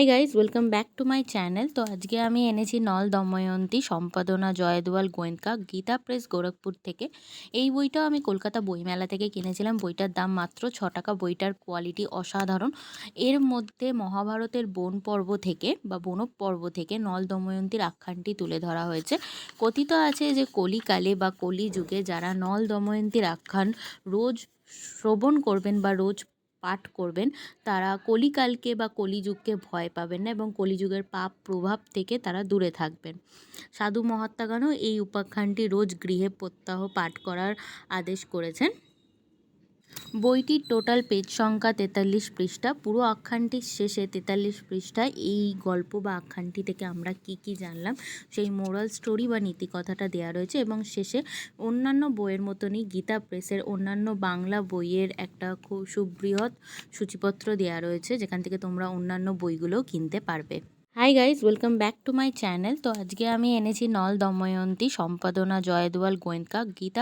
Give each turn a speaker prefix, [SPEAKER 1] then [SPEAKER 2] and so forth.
[SPEAKER 1] Hi guys welcome back to my channel তো আজকে আমি এনেছি নল দময়ন্তী, সম্পাদনা, জয়দুয়াল গোয়েঙ্কা গীতা প্রেস, গোরখপুর থেকে। এই বইটাও আমি কলকাতা বইমেলা থেকে কিনেছিলাম। বইটার দাম মাত্র ছ টাকা। বইটার কোয়ালিটি অসাধারণ। এর মধ্যে মহাভারতের বন পর্ব থেকে বা বনপ পর্ব থেকে নল দময়ন্তীর আখ্যানটি তুলে ধরা হয়েছে। কথিত আছে যে কলিকালে বা কলিযুগে যারা নল দময়ন্তীর আখ্যান রোজ শ্রবণ করবেন বা রোজ পাঠ করবেন, তারা কলিকালকে বা কলিযুগকে ভয় পাবেন না এবং কলিযুগের পাপ প্রভাব থেকে তারা দূরে থাকবেন। সাধু মহাত্মাগানও এই উপাখ্যানটি রোজ গৃহে প্রত্যাহ পাঠ করার আদেশ করেছেন। বইটির টোটাল পেজ সংখ্যা তেতাল্লিশ পৃষ্ঠা, পুরো আখ্যানটির শেষে তেতাল্লিশ পৃষ্ঠায় এই গল্প বা আখ্যানটি থেকে আমরা কি কি জানলাম, সেই মোরাল স্টোরি বা নীতিকথাটা দেওয়া রয়েছে এবং শেষে অন্যান্য বইয়ের মতনই গীতা প্রেসের অন্যান্য বাংলা বইয়ের একটা খুব সুবৃহৎ সূচিপত্র দেওয়া রয়েছে, যেখান থেকে তোমরা অন্যান্য বইগুলোও কিনতে পারবে। Hi guys welcome back to my channel তো আজকে আমি এনেছি নল দময়ন্তী সম্পাদনা, জয়দুয়াল গোয়েঙ্কা গীতা